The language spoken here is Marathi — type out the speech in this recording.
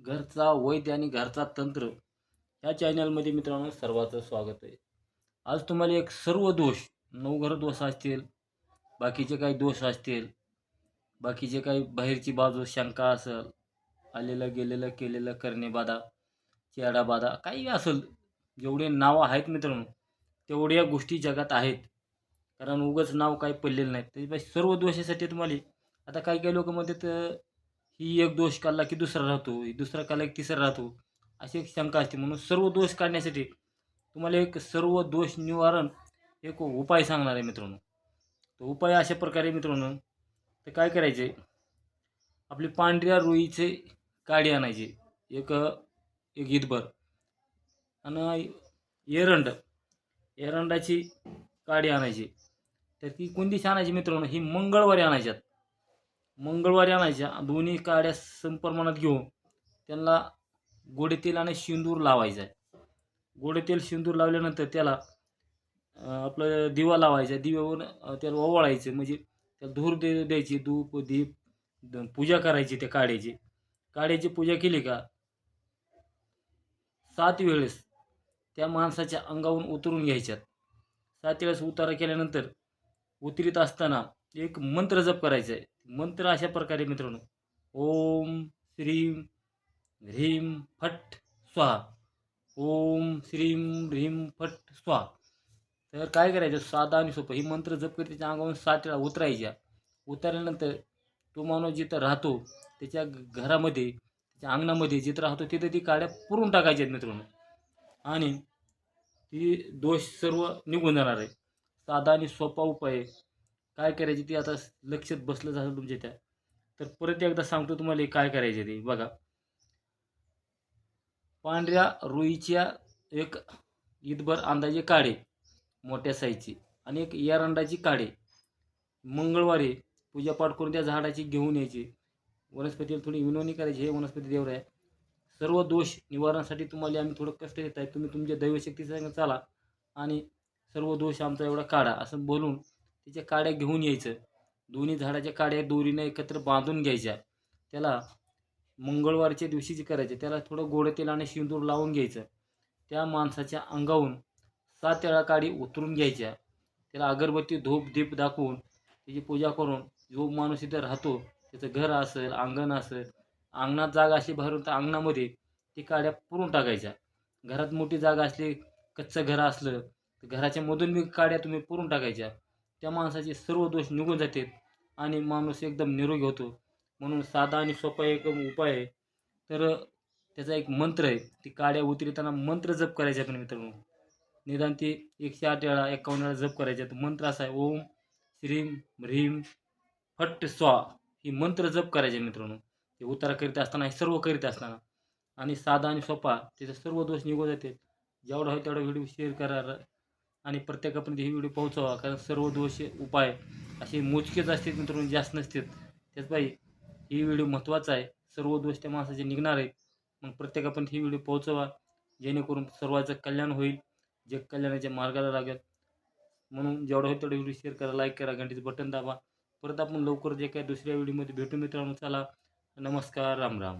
घरचा वैद्य आणि घरचा तंत्र ह्या चॅनलमध्ये मित्रांनो सर्वांचं स्वागत आहे. आज तुम्हाला एक सर्व दोष नवघर दोष असतील बाकीचे काही दोष असतील बाकीचे काही बाहेरची बाजू शंका असेल आलेलं गेलेलं केलेलं करणे बाधा चेडा बाधा काही असेल जेवढे नावं आहेत मित्रांनो तेवढ्या गोष्टी जगात आहेत. कारण उगंच नाव काही पडलेलं नाही. त्याच्या सर्व दोषासाठी तुम्हाला आता काही काही लोक म्हणतात ही एक दोष काढला की दुसरा राहतो दुसरा काढला की तिसरा राहतो अशी एक शंका असते. म्हणून सर्व दोष काढण्यासाठी तुम्हाला एक सर्व दोष निवारण एक उपाय सांगणार आहे मित्रांनो. तो उपाय अशा प्रकारे मित्रांनो तर काय करायचे? आपली पांढऱ्या रुईचे काडी आणायचे. एक एक ईदभर आणि एरंड एरंडाची काडी आणायची. तर ती कोणतीच आणायची मित्रांनो? ही मंगळवारी आणायच्यात. मंगळवारी आणायच्या. दोन्ही काड्या संप्रमाणात घेऊन त्यांना गोडे तेल आणि शेंदूर लावायचा आहे. गोडे तेल शेंदूर लावल्यानंतर त्याला आपलं दिवा लावायचा दिव्यावरून त्याला ओवाळायचं. म्हणजे त्याला धूर दे द्यायची. धूप दीप पूजा करायची त्या काड्याची. काड्याची पूजा केली का? सात वेळेस त्या माणसाच्या अंगावरून उतरून घ्यायच्यात. सात वेळेस उतारा केल्यानंतर उतरीत असताना एक मंत्र जप करायचा आहे मंत्र अशा प्रकारे मित्रांनो. ओम श्रीम ह्रीम फट स्वाहा ओम श्रीम ह्रीम फट स्वाहा तर काय करायचं? साधा आणि सोपं. ही मंत्र जप करत त्याच्या अंगावरून सात वेळा उतरायच्या. उतरल्यानंतर तो माणूस जिथं राहतो त्याच्या घरामध्ये त्याच्या अंगणामध्ये जिथं राहतो तिथं ती काड्या पुरून टाकायच्या आहेत मित्रांनो. आणि ती दोष सर्व निघून जाणार आहे. साधा आणि सोपा उपाय आहे. काय करायचे ते आता लक्षात बसलं झालं तुमच्या त्या तर परत एकदा सांगतो तुम्हाला हे काय करायचे ते. बघा. पांढऱ्या रुईच्या एक ईदभर अंदाजे काढे मोठ्या साईजची. आणि एक एरंडाची काढे मंगळवारी पूजापाठ करून त्या झाडाची घेऊन यायची. वनस्पतीला थोडी विनवणी करायची. हे वनस्पती देवर आहे. सर्व दोष निवारणासाठी तुम्हाला आम्ही थोडं कष्ट देत आहे. तुम्ही तुमच्या दैवशक्तीचा चाला. आणि सर्व दोष आमचा एवढा काढा असं बोलून त्याच्या काड्या घेऊन यायचं. दोन्ही झाडाच्या काड्या दोरीने एकत्र बांधून घ्यायच्या. त्याला मंगळवारच्या दिवशी जे करायचे त्याला थोडं गोडं तेल आणि शिंदूर लावून घ्यायचं. त्या माणसाच्या अंगाहून सात वेळा काडी उतरून घ्यायच्या. त्याला अगरबत्ती धूप दीप दाखवून त्याची पूजा करून जो माणूस इथं राहतो त्याचं घर असेल अंगण असेल अंगणात जागा असली बाहेरून तर अंगणामध्ये ती काड्या पुरून टाकायच्या. घरात मोठी जागा असली कच्चं घर असलं तर घराच्या मधून बी काड्या तुम्ही पुरून टाकायच्या. त्या माणसाचे सर्व दोष निघून जातात आणि माणूस एकदम निरोगी होतो. म्हणून साधा आणि सोपा एक उपाय आहे. तर त्याचा एक मंत्र आहे. ती काड्या उतरताना मंत्र जप करायचे आपण मित्रांनो? निदान ती एकशे आठ वेळा एकावन्न वेळा जप करायचे. तर मंत्र असा आहे ओम श्रीम ह्रीम फट्ट स्वा ही मंत्र जप करायचे मित्रांनो. ते उतारा करीत असताना हे सर्व करीत असताना आणि साधा आणि सोपा त्याचे सर्व दोष निघून जाते जेवढा होईल तेवढा व्हिडिओ शेअर करा. आणि प्रत्येकापर्यंत ही व्हिडिओ पोहोचवा कारण सर्व दोष उपाय असे मोजकेच असतात मित्रांनो जास्त नसतात. त्याच पाहिजे ही व्हिडिओ महत्त्वाचा आहे. सर्व दोष त्या माणसाचे निघणार आहेत. मग प्रत्येकापर्यंत ही व्हिडिओ पोहोचवा. जेणेकरून सर्वांचं कल्याण होईल. जे कल्याणाच्या मार्गाला लागेल. म्हणून जेवढं होईल तेवढं व्हिडिओ शेअर करा लाईक करा घंटीचं बटन दाबा. परत आपण लवकर जे काही दुसऱ्या व्हिडिओमध्ये भेटू मित्रांनो. चला नमस्कार राम राम.